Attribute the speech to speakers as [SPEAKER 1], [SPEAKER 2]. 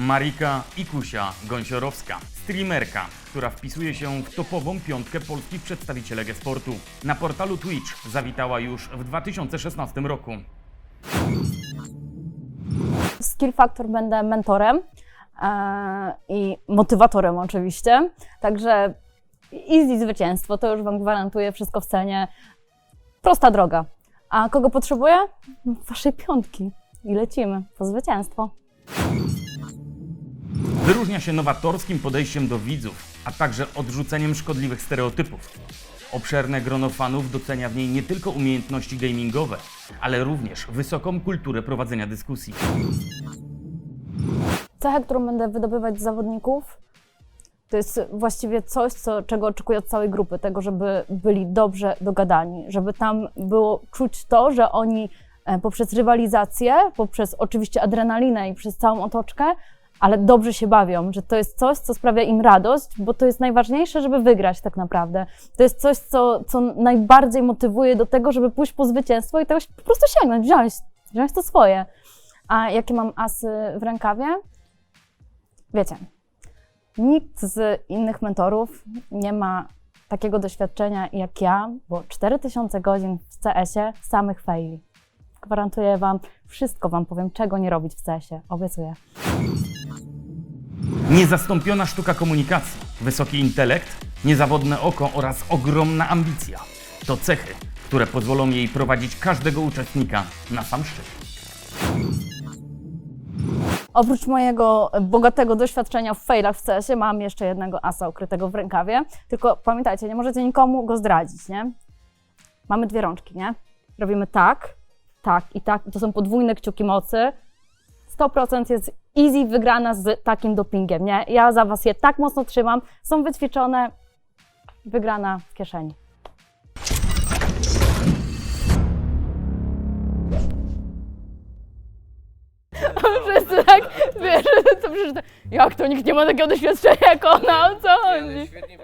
[SPEAKER 1] Marika Ikusia Gąsiorowska, streamerka, która wpisuje się w topową piątkę polskich przedstawicielek e-sportu. Na portalu Twitch zawitała już w 2016 roku.
[SPEAKER 2] Skill Factor będę mentorem e, i motywatorem oczywiście. Także easy zwycięstwo, to już Wam gwarantuję, wszystko w cenie. Prosta droga. A kogo potrzebuję? Waszej piątki. I lecimy po zwycięstwo.
[SPEAKER 1] Wyróżnia się nowatorskim podejściem do widzów, a także odrzuceniem szkodliwych stereotypów. Obszerne grono fanów docenia w niej nie tylko umiejętności gamingowe, ale również wysoką kulturę prowadzenia dyskusji.
[SPEAKER 2] Cechę, którą będę wydobywać z zawodników, to jest właściwie coś, co, czego oczekuję od całej grupy, tego, żeby byli dobrze dogadani, żeby tam było czuć to, że oni e, poprzez rywalizację, poprzez oczywiście adrenalinę i przez całą otoczkę, ale dobrze się bawią, że to jest coś, co sprawia im radość, bo to jest najważniejsze, żeby wygrać tak naprawdę. To jest coś, co, co najbardziej motywuje do tego, żeby pójść po zwycięstwo i tego po prostu sięgnąć, wziąć, wziąć to swoje. A jakie mam asy w rękawie? Wiecie, nikt z innych mentorów nie ma takiego doświadczenia jak ja, bo 4000 godzin w CS-ie samych faili. Gwarantuję Wam, wszystko Wam powiem, czego nie robić w CS-ie. Obiecuję.
[SPEAKER 1] Niezastąpiona sztuka komunikacji, wysoki intelekt, niezawodne oko oraz ogromna ambicja to cechy, które pozwolą jej prowadzić każdego uczestnika na sam szczyt.
[SPEAKER 2] Oprócz mojego bogatego doświadczenia w failach w CS-ie mam jeszcze jednego asa ukrytego w rękawie. Tylko pamiętajcie, nie możecie nikomu go zdradzić, nie? Mamy dwie rączki, nie? Robimy tak, tak i tak. To są podwójne kciuki mocy. 100% jest easy wygrana z takim dopingiem, nie? Ja za was je tak mocno trzymam, są wyćwiczone, wygrana w kieszeni. Wszyscy tak, wiesz, to przecież, jak to nikt nie ma takiego doświadczenia jak ona, o co chodzi?
[SPEAKER 3] Świetnie